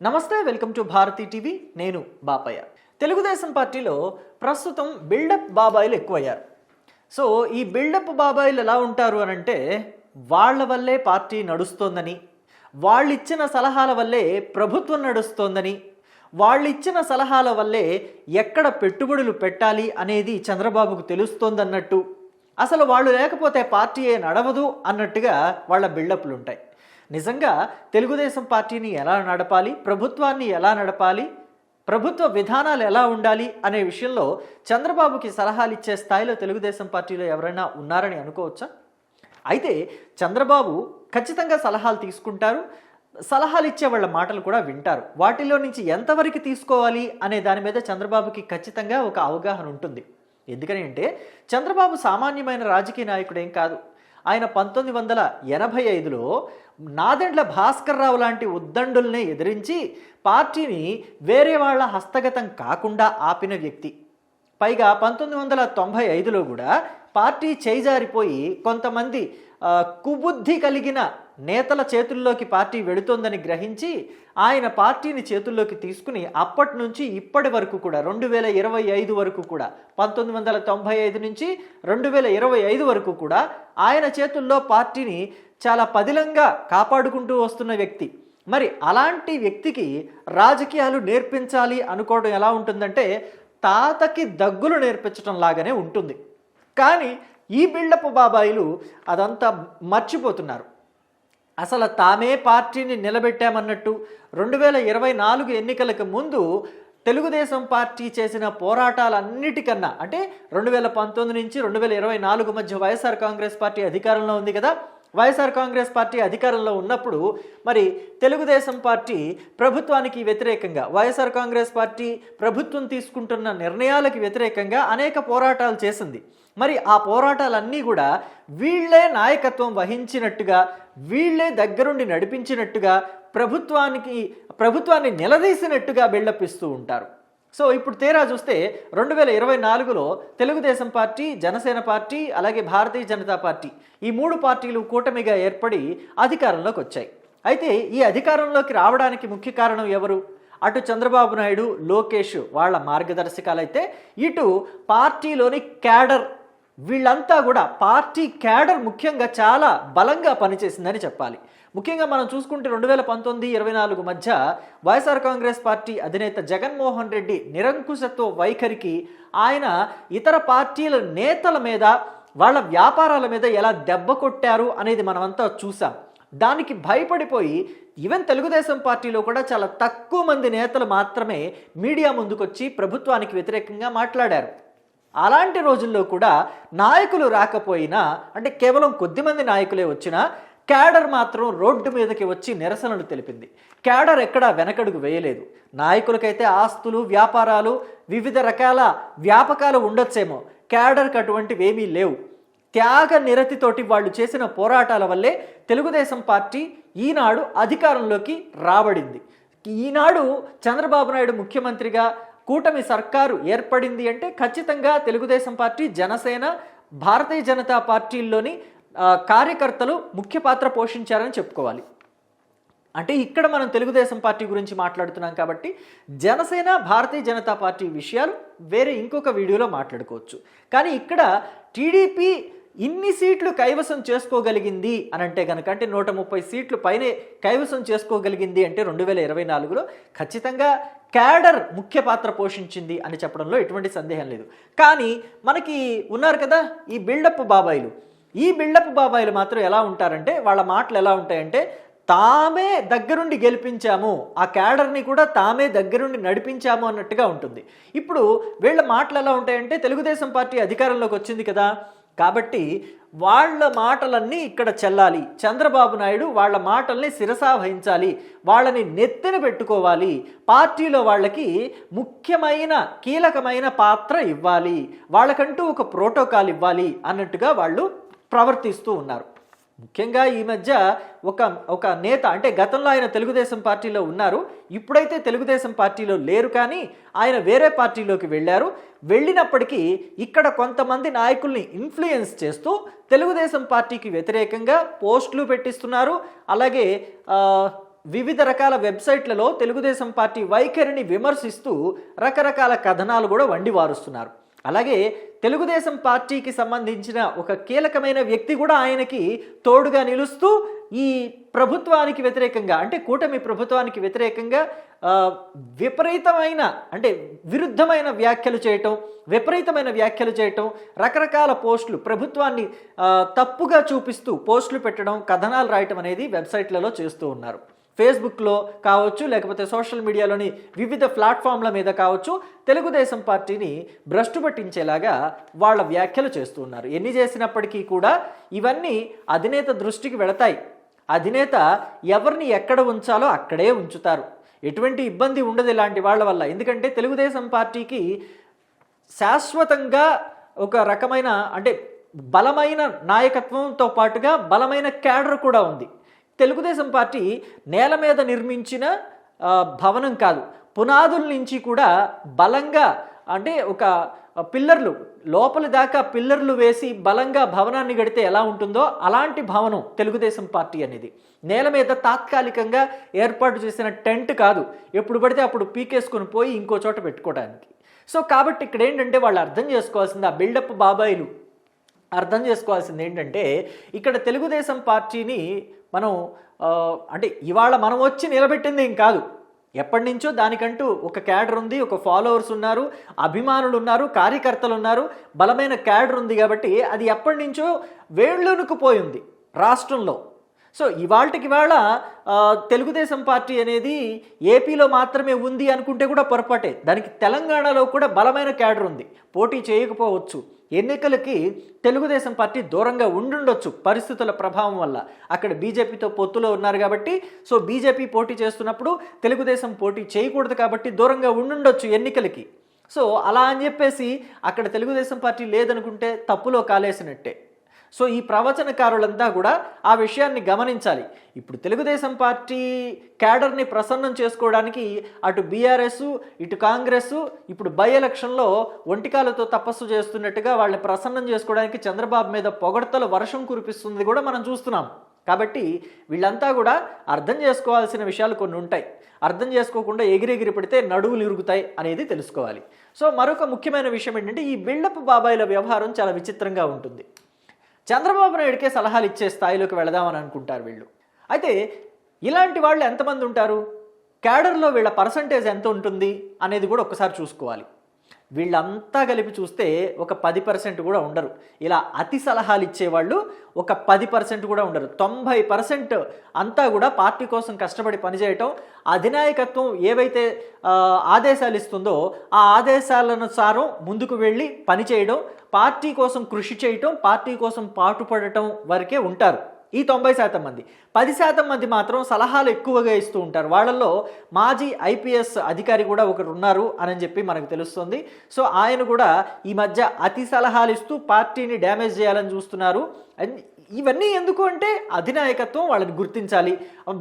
నమస్తే welcome to Bharati TV. నేను బాపయ్య. తెలుగుదేశం పార్టీలో ప్రస్తుతం బిల్డప్ బాబాయిలు ఎక్కువయ్యారు. సో ఈ బిల్డప్ బాబాయిలు ఎలా ఉంటారు అని అంటే వాళ్ళ వల్లే పార్టీ నడుస్తోందని వాళ్ళు ఇచ్చిన సలహాల వల్లే ప్రభుత్వం నడుస్తోందని వాళ్ళు ఇచ్చిన సలహాల వల్లే ఎక్కడ పెట్టుబడులు పెట్టాలి అనేది చంద్రబాబుకు తెలుస్తోందన్నట్టు. అసలు వాళ్ళు లేకపోతే పార్టీయే నడవదు అన్నట్టుగా వాళ్ళ బిల్డప్లు ఉంటాయి నిజంగా తెలుగుదేశం పార్టీని ఎలా నడపాలి ప్రభుత్వాన్ని ఎలా నడపాలి ప్రభుత్వ విధానాలు ఎలా ఉండాలి అనే విషయంలో చంద్రబాబుకి సలహాలు ఇచ్చే స్థాయిలో తెలుగుదేశం పార్టీలో ఎవరైనా ఉన్నారని అనుకోవచ్చా? అయితే చంద్రబాబు ఖచ్చితంగా సలహాలు తీసుకుంటారు. సలహాలు ఇచ్చే వాళ్ళ మాటలు కూడా వింటారు. వాటిలో నుంచి ఎంతవరకు తీసుకోవాలి అనే దాని మీద చంద్రబాబుకి ఖచ్చితంగా ఒక అవగాహన ఉంటుంది. ఎందుకని అంటే చంద్రబాబు సామాన్యమైన రాజకీయ నాయకుడేం కాదు. ఆయన పంతొమ్మిది వందల ఎనభై ఐదులో నాదెండ్ల భాస్కర్ రావు లాంటి ఉద్దండుల్ని ఎదిరించి పార్టీని వేరే వాళ్ళ హస్తగతం కాకుండా ఆపిన వ్యక్తి. పైగా పంతొమ్మిది వందల తొంభై ఐదులో కూడా పార్టీ చేజారిపోయి కొంతమంది కుబుద్ధి కలిగిన నేతల చేతుల్లోకి పార్టీ వెళుతోందని గ్రహించి ఆయన పార్టీని చేతుల్లోకి తీసుకుని అప్పటి నుంచి ఇప్పటి వరకు కూడా రెండు వేల ఇరవై ఐదు వరకు కూడా పంతొమ్మిది వందల తొంభై ఐదు నుంచి రెండు వేల ఇరవై ఐదు వరకు కూడా ఆయన చేతుల్లో పార్టీని చాలా పదిలంగా కాపాడుకుంటూ వస్తున్న వ్యక్తి. మరి అలాంటి వ్యక్తికి రాజకీయాలు నేర్పించాలి అనుకోవడం ఎలా ఉంటుందంటే తాతకి దగ్గులు నేర్పించడం లాగానే ఉంటుంది. కానీ ఈ బిల్డప్ బాబాయిలు అదంతా మర్చిపోతున్నారు. అసలు తామే పార్టీని నిలబెట్టామన్నట్టు రెండు వేల ఇరవై నాలుగు ఎన్నికలకు ముందు తెలుగుదేశం పార్టీ చేసిన పోరాటాలన్నిటికన్నా అంటే రెండు వేల పంతొమ్మిది నుంచి రెండు వేల ఇరవై నాలుగు మధ్య వైఎస్ఆర్ కాంగ్రెస్ పార్టీ అధికారంలో ఉంది కదా వైఎస్ఆర్ కాంగ్రెస్ పార్టీ అధికారంలో ఉన్నప్పుడు మరి తెలుగుదేశం పార్టీ ప్రభుత్వానికి వ్యతిరేకంగా వైఎస్ఆర్ కాంగ్రెస్ పార్టీ ప్రభుత్వం తీసుకుంటున్న నిర్ణయాలకు వ్యతిరేకంగా అనేక పోరాటాలు చేసింది. మరి ఆ పోరాటాలన్నీ కూడా వీళ్ళే నాయకత్వం వహించినట్టుగా వీళ్ళే దగ్గరుండి నడిపించినట్టుగా ప్రభుత్వానికి ప్రభుత్వాన్ని నిలదీసినట్టుగా బిల్డప్ ఇస్తూ ఉంటారు. సో ఇప్పుడు తేరా చూస్తే రెండు వేల ఇరవై నాలుగులో తెలుగుదేశం పార్టీ జనసేన పార్టీ అలాగే భారతీయ జనతా పార్టీ ఈ మూడు పార్టీలు కూటమిగా ఏర్పడి అధికారంలోకి వచ్చాయి. అయితే ఈ అధికారంలోకి రావడానికి ముఖ్య కారణం ఎవరు? అటు చంద్రబాబు నాయుడు లోకేష్ వాళ్ళ మార్గదర్శకాలైతే ఇటు పార్టీలోని క్యాడర్ వీళ్ళంతా కూడా పార్టీ క్యాడర్ ముఖ్యంగా చాలా బలంగా పనిచేసిందని చెప్పాలి. ముఖ్యంగా మనం చూసుకుంటే రెండు వేల పంతొమ్మిది ఇరవై నాలుగు మధ్య వైఎస్ఆర్ కాంగ్రెస్ పార్టీ అధినేత జగన్మోహన్ రెడ్డి నిరంకుశత్వ వైఖరికి ఆయన ఇతర పార్టీల నేతల మీద వాళ్ళ వ్యాపారాల మీద ఎలా దెబ్బ కొట్టారు అనేది మనమంతా చూసాం. దానికి భయపడిపోయి ఈవెన్ తెలుగుదేశం పార్టీలో కూడా చాలా తక్కువ మంది నేతలు మాత్రమే మీడియా ముందుకొచ్చి ప్రభుత్వానికి వ్యతిరేకంగా మాట్లాడారు. అలాంటి రోజుల్లో కూడా నాయకులు రాకపోయినా అంటే కేవలం కొద్దిమంది నాయకులే వచ్చినా క్యాడర్ మాత్రం రోడ్డు మీదకి వచ్చి నిరసనలు తెలిపింది. క్యాడర్ ఎక్కడా వెనకడుగు వేయలేదు. నాయకులకైతే ఆస్తులు వ్యాపారాలు వివిధ రకాల వ్యాపకాలు ఉండొచ్చేమో. క్యాడర్కి అటువంటివి ఏమీ లేవు. త్యాగ నిరతితోటి వాళ్ళు చేసిన పోరాటాల వల్లే తెలుగుదేశం పార్టీ ఈనాడు అధికారంలోకి రాబడింది. ఈనాడు చంద్రబాబు నాయుడు ముఖ్యమంత్రిగా కూటమి సర్కారు ఏర్పడింది అంటే ఖచ్చితంగా తెలుగుదేశం పార్టీ జనసేన భారతీయ జనతా పార్టీల్లోని కార్యకర్తలు ముఖ్య పాత్ర పోషించారని చెప్పుకోవాలి. అంటే ఇక్కడ మనం తెలుగుదేశం పార్టీ గురించి మాట్లాడుతున్నాం కాబట్టి జనసేన భారతీయ జనతా పార్టీ విషయాలు వేరే ఇంకొక వీడియోలో మాట్లాడుకోవచ్చు. కానీ ఇక్కడ టీడీపీ ఇన్ని సీట్లు కైవసం చేసుకోగలిగింది అని అంటే కనుక అంటే నూట ముప్పై సీట్లు పైనే కైవసం చేసుకోగలిగింది అంటే రెండు వేల ఇరవై నాలుగులో ఖచ్చితంగా క్యాడర్ ముఖ్య పాత్ర పోషించింది అని చెప్పడంలో ఎటువంటి సందేహం లేదు. కానీ మనకి ఉన్నారు కదా ఈ బిల్డప్ బాబాయిలు. ఈ బిల్డప్ బాబాయిలు మాత్రం ఎలా ఉంటారంటే వాళ్ళ మాటలు ఎలా ఉంటాయంటే తామే దగ్గరుండి గెలిపించాము ఆ క్యాడర్ని కూడా తామే దగ్గరుండి నడిపించాము అన్నట్టుగా ఉంటుంది. ఇప్పుడు వీళ్ళ మాటలు ఎలా ఉంటాయంటే తెలుగుదేశం పార్టీ అధికారంలోకి వచ్చింది కదా కాబట్టి వాళ్ళ మాటలన్నీ ఇక్కడ చెల్లాలి. చంద్రబాబు నాయుడు వాళ్ళ మాటల్ని శిరసా వహించాలి వాళ్ళని నెత్తిన పెట్టుకోవాలి పార్టీలో వాళ్ళకి ముఖ్యమైన కీలకమైన పాత్ర ఇవ్వాలి వాళ్ళకంటూ ఒక ప్రోటోకాల్ ఇవ్వాలి అన్నట్టుగా వాళ్ళు ప్రవర్తిస్తూ ఉన్నారు. ముఖ్యంగా ఈ మధ్య ఒక ఒక నేత అంటే గతంలో ఆయన తెలుగుదేశం పార్టీలో ఉన్నారు. ఇప్పుడైతే తెలుగుదేశం పార్టీలో లేరు కానీ ఆయన వేరే పార్టీలోకి వెళ్ళారు. వెళ్ళినప్పటికీ ఇక్కడ కొంతమంది నాయకుల్ని ఇన్ఫ్లుయెన్స్ చేస్తూ తెలుగుదేశం పార్టీకి వ్యతిరేకంగా పోస్టులు పెట్టిస్తున్నారు. అలాగే వివిధ రకాల వెబ్సైట్లలో తెలుగుదేశం పార్టీ వైఖరిని విమర్శిస్తూ రకరకాల కథనాలు కూడా వండి వారుస్తున్నారు. అలాగే తెలుగుదేశం పార్టీకి సంబంధించిన ఒక కీలకమైన వ్యక్తి కూడా ఆయనకి తోడుగా నిలుస్తూ ఈ ప్రభుత్వానికి వ్యతిరేకంగా అంటే కూటమి ప్రభుత్వానికి వ్యతిరేకంగా విపరీతమైన అంటే విరుద్ధమైన వ్యాఖ్యలు చేయటం విపరీతమైన వ్యాఖ్యలు చేయటం రకరకాల పోస్టులు ప్రభుత్వాన్ని తప్పుగా చూపిస్తూ పోస్టులు పెట్టడం కథనాలు రాయటం అనేది వెబ్సైట్లలో చేస్తూ ఉన్నారు. ఫేస్బుక్లో కావచ్చు లేకపోతే సోషల్ మీడియాలోని వివిధ ప్లాట్ఫామ్ల మీద కావచ్చు తెలుగుదేశం పార్టీని భ్రష్టు పట్టించేలాగా వాళ్ళ వ్యాఖ్యలు చేస్తూ ఉన్నారు. ఎన్ని చేసినప్పటికీ కూడా ఇవన్నీ అధినేత దృష్టికి వెళతాయి. అధినేత ఎవరిని ఎక్కడ ఉంచాలో అక్కడే ఉంచుతారు. ఎటువంటి ఇబ్బంది ఉండదు ఇలాంటి వాళ్ళ వల్ల. ఎందుకంటే తెలుగుదేశం పార్టీకి శాశ్వతంగా ఒక రకమైన అంటే బలమైన నాయకత్వంతో పాటుగా బలమైన క్యాడర్ కూడా ఉంది. తెలుగుదేశం పార్టీ నేల మీద నిర్మించిన భవనం కాదు పునాదుల నుంచి కూడా బలంగా అంటే ఒక పిల్లర్లు లోపలి దాకా పిల్లర్లు వేసి బలంగా భవనాన్ని గడితే ఎలా ఉంటుందో అలాంటి భవనం తెలుగుదేశం పార్టీ అనేది. నేల మీద తాత్కాలికంగా ఏర్పాటు చేసిన టెంట్ కాదు ఎప్పుడు పడితే అప్పుడు పీకేసుకొని పోయి ఇంకో చోట పెట్టుకోవడానికి. సో కాబట్టి ఇక్కడ ఏంటంటే వాళ్ళు అర్థం చేసుకోవాల్సింది ఆ బిల్డప్ బాబాయిలు అర్థం చేసుకోవాల్సింది ఏంటంటే ఇక్కడ తెలుగుదేశం పార్టీని మనం అంటే ఇవాళ మనం వచ్చి నిలబెట్టింది ఏం కాదు. ఎప్పటి నుంచో దానికంటూ ఒక క్యాడర్ ఉంది ఒక ఫాలోవర్స్ ఉన్నారు అభిమానులు ఉన్నారు కార్యకర్తలు ఉన్నారు బలమైన క్యాడర్ ఉంది కాబట్టి అది ఎప్పటి నుంచో వేళ్ళునుకుపోయింది రాష్ట్రంలో. సో ఇవాళకి ఇవాళ తెలుగుదేశం పార్టీ అనేది ఏపీలో మాత్రమే ఉంది అనుకుంటే కూడా పొరపాటే. దానికి తెలంగాణలో కూడా బలమైన క్యాడర్ ఉంది. పోటీ చేయకపోవచ్చు. ఎన్నికలకి తెలుగుదేశం పార్టీ దూరంగా ఉండుండొచ్చు పరిస్థితుల ప్రభావం వల్ల. అక్కడ బీజేపీతో పొత్తులో ఉన్నారు కాబట్టి సో బీజేపీ పోటీ చేస్తున్నప్పుడు తెలుగుదేశం పోటీ చేయకూడదు కాబట్టి దూరంగా ఉండుండొచ్చు ఎన్నికలకి. సో అలా అని చెప్పేసి అక్కడ తెలుగుదేశం పార్టీ లేదనుకుంటే తప్పులో కాలేసినట్టే. సో ఈ ప్రవచనకారులంతా కూడా ఆ విషయాన్ని గమనించాలి. ఇప్పుడు తెలుగుదేశం పార్టీ క్యాడర్ని ప్రసన్నం చేసుకోవడానికి అటు బీఆర్ఎస్ ఇటు కాంగ్రెస్ ఇప్పుడు బై ఎలక్షన్లో ఒంటికాలతో తపస్సు చేస్తున్నట్టుగా వాళ్ళని ప్రసన్నం చేసుకోవడానికి చంద్రబాబు మీద పొగడతల వర్షం కురిపిస్తుంది కూడా మనం చూస్తున్నాం. కాబట్టి వీళ్ళంతా కూడా అర్థం చేసుకోవాల్సిన విషయాలు కొన్ని ఉంటాయి. అర్థం చేసుకోకుండా ఎగిరెగిరి పడితే నడువులు ఇరుగుతాయి అనేది తెలుసుకోవాలి. సో మరొక ముఖ్యమైన విషయం ఏంటంటే ఈ బిల్డప్ బాబాయిల వ్యవహారం చాలా విచిత్రంగా ఉంటుంది. చంద్రబాబు నాయుడికే సలహాలు ఇచ్చే స్థాయిలోకి వెళదామని అనుకుంటారు వీళ్ళు. అయితే ఇలాంటి వాళ్ళు ఎంతమంది ఉంటారు? క్యాడర్లో వీళ్ళ పర్సంటేజ్ ఎంత ఉంటుంది? అనేది కూడా ఒకసారి చూసుకోవాలి. వీళ్ళంతా కలిపి చూస్తే ఒక పది పర్సెంట్ కూడా ఉండరు. ఇలా అతి సలహాలు ఇచ్చేవాళ్ళు ఒక పది పర్సెంట్ కూడా ఉండరు. తొంభై పర్సెంట్ అంతా కూడా పార్టీ కోసం కష్టపడి పనిచేయటం అధినాయకత్వం ఏవైతే ఆదేశాలు ఇస్తుందో ఆ ఆదేశాలనుసారం ముందుకు వెళ్ళి పనిచేయడం పార్టీ కోసం కృషి చేయటం పార్టీ కోసం పాటుపడటం వరకే ఉంటారు. ఈ తొంభై శాతం మంది. పది శాతం మంది మాత్రం సలహాలు ఎక్కువగా ఇస్తూ ఉంటారు. వాళ్ళల్లో మాజీ ఐపీఎస్ అధికారి కూడా ఒకరు ఉన్నారు అని చెప్పి మనకు తెలుస్తుంది. సో ఆయన కూడా ఈ మధ్య అతి సలహాలు ఇస్తూ పార్టీని డ్యామేజ్ చేయాలని చూస్తున్నారు. అండ్ ఇవన్నీ ఎందుకు అంటే అధినాయకత్వం వాళ్ళని గుర్తించాలి.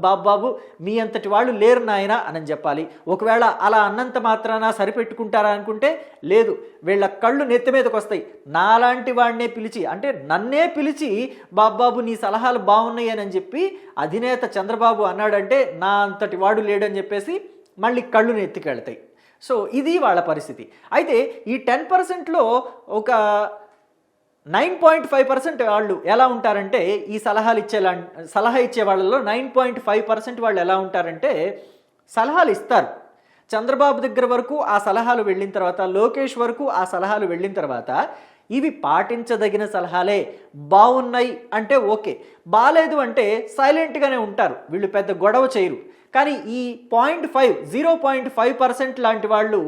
బాబు బాబు మీ అంతటి వాళ్ళు లేరు నాయన అని చెప్పాలి. ఒకవేళ అలా అన్నంత మాత్రాన సరిపెట్టుకుంటారా అనుకుంటే లేదు. వీళ్ళ కళ్ళు నెత్తి మీదకి వస్తాయి. నాలాంటి వాడినే పిలిచి అంటే నన్నే పిలిచి బాబు బాబు నీ సలహాలు బాగున్నాయి అని చెప్పి అధినేత చంద్రబాబు అన్నాడంటే నా అంతటి వాడు లేడని చెప్పేసి మళ్ళీ కళ్ళు నెత్తికెళ్తాయి. సో ఇది వాళ్ళ పరిస్థితి. అయితే ఈ టెన్ పర్సెంట్లో ఒక నైన్ పాయింట్ ఫైవ్ పర్సెంట్ వాళ్ళు ఎలా ఉంటారంటే ఈ సలహాలు ఇచ్చేలా సలహా ఇచ్చే వాళ్ళలో నైన్ పాయింట్ ఫైవ్ పర్సెంట్ వాళ్ళు ఎలా ఉంటారంటే సలహాలు ఇస్తారు. చంద్రబాబు దగ్గర వరకు ఆ సలహాలు వెళ్ళిన తర్వాత లోకేష్ వరకు ఆ సలహాలు వెళ్ళిన తర్వాత ఇవి పాటించదగిన సలహాలే. బాగున్నాయి అంటే ఓకే. బాగాలేదు అంటే సైలెంట్గానే ఉంటారు. వీళ్ళు పెద్ద గొడవ చేయరు. కానీ ఈ point five zero point five percent లాంటి వాళ్ళు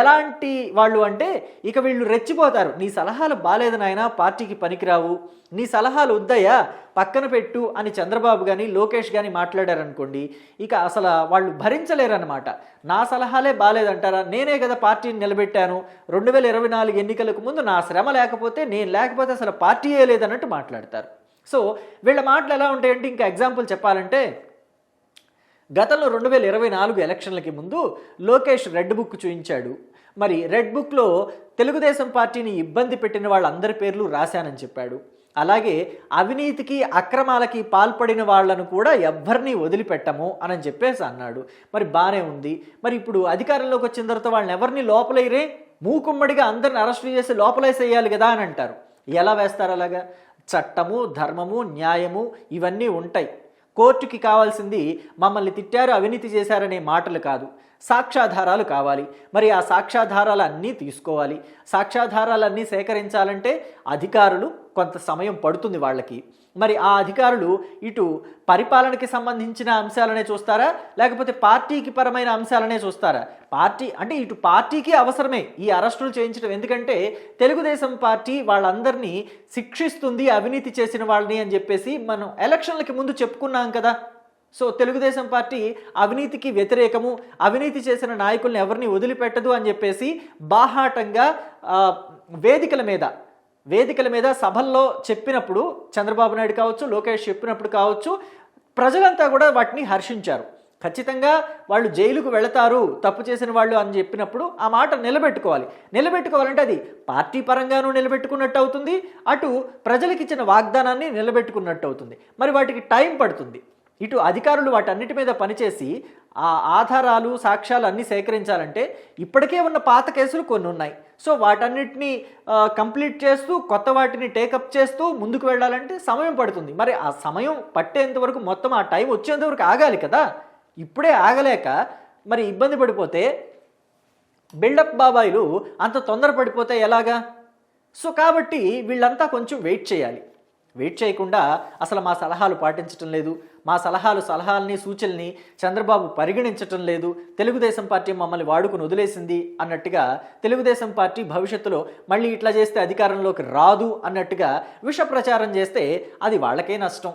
ఎలాంటి వాళ్ళు అంటే ఇక వీళ్ళు రెచ్చిపోతారు. నీ సలహాలు బాగాలేదు నాయనా పార్టీకి పనికిరావు. నీ సలహాలు వద్దయ్యా పక్కన పెట్టు అని చంద్రబాబు కానీ లోకేష్ కానీ మాట్లాడారనుకోండి ఇక అసలు వాళ్ళు భరించలేరన్నమాట. నా సలహాలే బాగాలేదంటారా నేనే కదా పార్టీని నిలబెట్టాను. రెండు వేల ఇరవై నాలుగు ఎన్నికలకు ముందు నా శ్రమ లేకపోతే నేను లేకపోతే అసలు పార్టీయే లేదన్నట్టు మాట్లాడతారు. సో వీళ్ళ మాటలు ఎలా ఉంటాయంటే ఇంకా ఎగ్జాంపుల్ చెప్పాలంటే గతంలో రెండు వేల ఇరవై నాలుగు ఎలక్షన్లకి ముందు లోకేష్ రెడ్ బుక్ చూయించాడు. మరి రెడ్ బుక్లో తెలుగుదేశం పార్టీని ఇబ్బంది పెట్టిన వాళ్ళందరి పేర్లు రాశానని చెప్పాడు. అలాగే అవినీతికి అక్రమాలకి పాల్పడిన వాళ్ళను కూడా ఎవ్వరిని వదిలిపెట్టము అని చెప్పేసి అన్నాడు. మరి బాగానే ఉంది. మరి ఇప్పుడు అధికారంలోకి వచ్చిన తర్వాత వాళ్ళని ఎవరిని లోపలేరే మూకుమ్మడిగా అందరిని అరెస్ట్ చేసి లోపలేసేయాలి కదా అని అంటారు. ఎలా వేస్తారు అలాగా? చట్టము ధర్మము న్యాయము ఇవన్నీ ఉంటాయి. కోర్టుకి కావాల్సింది మమ్మల్ని తిట్టారు అవినీతి చేశారనే మాటలు కాదు. సాక్ష్యాధారాలు కావాలి. మరి ఆ సాక్ష్యాధారాలు అన్నీ తీసుకోవాలి. సాక్ష్యాధారాలన్నీ సేకరించాలంటే అధికారులు కొంత సమయం పడుతుంది వాళ్ళకి. మరి ఆ అధికారులు ఇటు పరిపాలనకి సంబంధించిన అంశాలనే చూస్తారా? లేకపోతే పార్టీకి పరమైన అంశాలనే చూస్తారా? పార్టీ అంటే ఇటు పార్టీకి అవసరమే ఈ అరెస్టులు చేయించడం. ఎందుకంటే తెలుగుదేశం పార్టీ వాళ్ళందరినీ శిక్షిస్తుంది అవినీతి చేసిన వాళ్ళని అని చెప్పేసి మనం ఎలక్షన్లకి ముందు చెప్పుకున్నాం కదా. సో తెలుగుదేశం పార్టీ అవినీతికి వ్యతిరేకము అవినీతి చేసిన నాయకుల్ని ఎవరిని వదిలిపెట్టదు అని చెప్పేసి బాహాటంగా వేదికల మీద వేదికల మీద సభల్లో చెప్పినప్పుడు చంద్రబాబు నాయుడు కావచ్చు లోకేష్ చెప్పినప్పుడు కావచ్చు ప్రజలంతా కూడా వాటిని హర్షించారు. ఖచ్చితంగా వాళ్ళు జైలుకు వెళతారు తప్పు చేసిన వాళ్ళు అని చెప్పినప్పుడు ఆ మాట నిలబెట్టుకోవాలి. నిలబెట్టుకోవాలంటే అది పార్టీ పరంగానూ నిలబెట్టుకున్నట్టు అవుతుంది అటు ప్రజలకు ఇచ్చిన వాగ్దానాన్ని నిలబెట్టుకున్నట్టు అవుతుంది. మరి వాటికి టైం పడుతుంది. ఇటు అధికారులు వాటన్నిటి మీద పనిచేసి ఆ ఆధారాలు సాక్ష్యాలు అన్నీ సేకరించాలంటే ఇప్పటికే ఉన్న పాత కేసులు కొన్ని ఉన్నాయి. సో వాటన్నిటిని కంప్లీట్ చేస్తూ కొత్త వాటిని టేకప్ చేస్తూ ముందుకు వెళ్ళాలంటే సమయం పడుతుంది. మరి ఆ సమయం పట్టేంతవరకు మొత్తం ఆ టైం వచ్చేంత వరకు ఆగాలి కదా? ఇప్పుడే ఆగలేక మరి ఇబ్బంది పడిపోతే బిల్డప్ బాబాయిలు అంత తొందరపడిపోతే ఎలాగా? సో కాబట్టి వీళ్ళంతా కొంచెం వెయిట్ చేయాలి. వెయిట్ చేయకుండా అసలు మా సలహాలు పాటించటం లేదు. మా సలహాలు సలహాలని సూచనల్ని చంద్రబాబు పరిగణించటం లేదు. తెలుగుదేశం పార్టీ మమ్మల్ని వాడుకుని వదిలేసింది అన్నట్టుగా తెలుగుదేశం పార్టీ భవిష్యత్తులో మళ్ళీ ఇట్లా చేస్తే అధికారంలోకి రాదు అన్నట్టుగా విష ప్రచారం చేస్తే అది వాళ్ళకే నష్టం.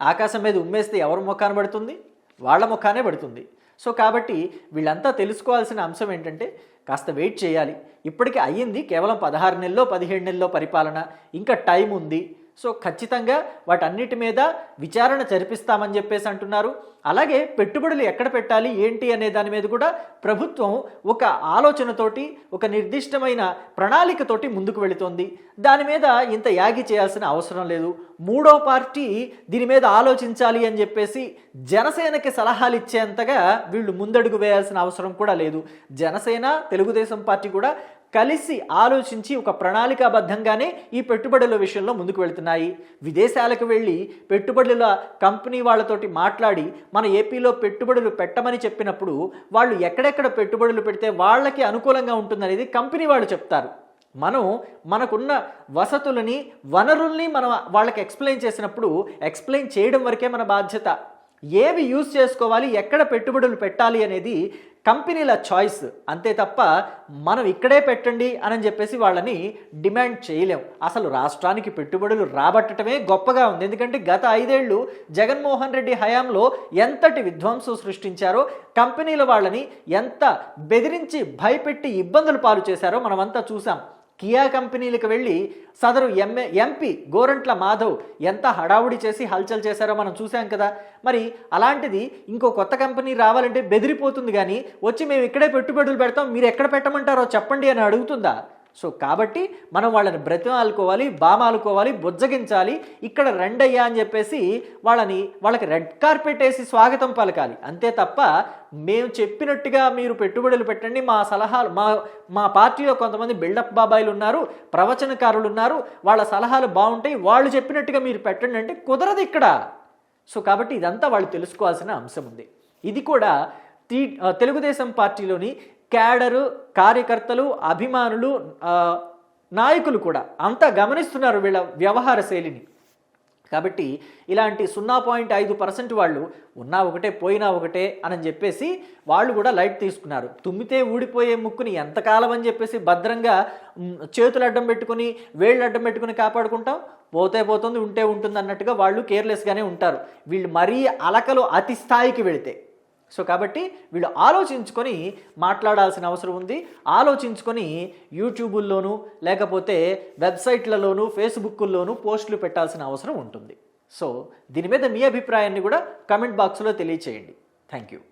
ఆకాశం మీద ఉమ్మేస్తే ఎవరి ముఖాన పడుతుంది? వాళ్ళ ముఖానే పడుతుంది. సో కాబట్టి వీళ్ళంతా తెలుసుకోవాల్సిన అంశం ఏంటంటే కాస్త వెయిట్ చేయాలి. ఇప్పటికే అయ్యింది కేవలం పదహారు నెలలో పదిహేడు నెలల్లో పరిపాలన. ఇంకా టైం ఉంది. సో ఖచ్చితంగా వాటన్నిటి మీద విచారణ జరిపిస్తామని చెప్పేసి అంటున్నారు. అలాగే పెట్టుబడులు ఎక్కడ పెట్టాలి ఏంటి అనే దాని మీద కూడా ప్రభుత్వం ఒక ఆలోచనతోటి ఒక నిర్దిష్టమైన ప్రణాళికతోటి ముందుకు వెళుతోంది. దాని మీద ఇంత యాగి చేయాల్సిన అవసరం లేదు. మూడో పార్టీ దీని మీద ఆలోచించాలి అని చెప్పేసి జనసేనకి సలహాలు ఇచ్చేంతగా వీళ్ళు ముందడుగు వేయాల్సిన అవసరం కూడా లేదు. జనసేన తెలుగుదేశం పార్టీ కూడా కలిసి ఆలోచించి ఒక ప్రణాళికాబద్ధంగానే ఈ పెట్టుబడుల విషయంలో ముందుకు వెళ్తున్నాయి. విదేశాలకు వెళ్ళి పెట్టుబడుల కంపెనీ వాళ్ళతోటి మాట్లాడి మన ఏపీలో పెట్టుబడులు పెట్టమని చెప్పినప్పుడు వాళ్ళు ఎక్కడెక్కడ పెట్టుబడులు పెడితే వాళ్ళకి అనుకూలంగా ఉంటుందనేది కంపెనీ వాళ్ళు చెప్తారు. మనం మనకున్న వసతులని వనరుల్ని మనం వాళ్ళకి ఎక్స్ప్లెయిన్ చేసినప్పుడు ఎక్స్ప్లెయిన్ చేయడం వరకే మన బాధ్యత. ఏవి యూజ్ చేసుకోవాలి ఎక్కడ పెట్టుబడులు పెట్టాలి అనేది కంపెనీల చాయిస్ అంతే తప్ప మనం ఇక్కడే పెట్టండి అని చెప్పేసి వాళ్ళని డిమాండ్ చేయలేం. అసలు రాష్ట్రానికి పెట్టుబడులు రాబట్టడమే గొప్పగా ఉంది. ఎందుకంటే గత ఐదేళ్ళు జగన్మోహన్ రెడ్డి హయాంలో ఎంతటి విధ్వంసం సృష్టించారో కంపెనీల వాళ్ళని ఎంత బెదిరించి భయపెట్టి ఇబ్బందులు పాలు చేశారో మనమంతా చూసాం కియా కంపెనీలకు వెళ్ళి సదరు ఎంఏ ఎంపీ గోరంట్ల మాధవ్ ఎంత హడావుడి చేసి హల్చల్ చేశారో మనం చూసాం కదా. మరి అలాంటిది ఇంకో కొత్త కంపెనీ రావాలంటే బెదిరిపోతుంది కానీ వచ్చి మేము ఇక్కడే పెట్టుబడులు పెడతాం మీరు ఎక్కడ పెట్టమంటారో చెప్పండి అని అడుగుతుందా? సో కాబట్టి మనం వాళ్ళని బ్రతిమాలుకోవాలి బామాలుకోవాలి బుజ్జగించాలి. ఇక్కడ రెండయ్యా అని చెప్పేసి వాళ్ళని వాళ్ళకి రెడ్ కార్పెట్ వేసి స్వాగతం పలకాలి. అంతే తప్ప మేము చెప్పినట్టుగా మీరు పెట్టుబడులు పెట్టండి. మా సలహాలు మా మా పార్టీలో కొంతమంది బిల్డప్ బాబాయిలు ఉన్నారు ప్రవచనకారులు ఉన్నారు. వాళ్ళ సలహాలు బాగుంటాయి. వాళ్ళు చెప్పినట్టుగా మీరు పెట్టండి అంటే కుదరదు ఇక్కడ. సో కాబట్టి ఇదంతా వాళ్ళు తెలుసుకోవాల్సిన అంశం ఉంది. ఇది కూడా తెలుగుదేశం పార్టీలోని క్యాడరు కార్యకర్తలు అభిమానులు నాయకులు కూడా అంతా గమనిస్తున్నారు వీళ్ళ వ్యవహార శైలిని. కాబట్టి ఇలాంటి సున్నా పాయింట్ ఐదు పర్సెంట్ వాళ్ళు ఉన్నా ఒకటే పోయినా ఒకటే అని చెప్పేసి వాళ్ళు కూడా లైట్ తీసుకున్నారు. తుమ్మితే ఊడిపోయే ముక్కుని ఎంతకాలం అని చెప్పేసి భద్రంగా చేతులు అడ్డం పెట్టుకుని వేళ్ళు అడ్డం పెట్టుకుని కాపాడుకుంటాం? పోతే పోతుంది ఉంటే ఉంటుంది అన్నట్టుగా వాళ్ళు కేర్లెస్గానే ఉంటారు. వీళ్ళు మరీ అలకలు అతి స్థాయికి వెళితే సో కాబట్టి వీళ్ళు ఆలోచించుకొని మాట్లాడాల్సిన అవసరం ఉంది. ఆలోచించుకొని యూట్యూబుల్లోనూ లేకపోతే వెబ్సైట్లలోనూ ఫేస్బుక్లోనూ పోస్టులు పెట్టాల్సిన అవసరం ఉంటుంది. సో దీని మీద మీ అభిప్రాయాన్ని కూడా కమెంట్ బాక్స్లో తెలియచేయండి. Thank you.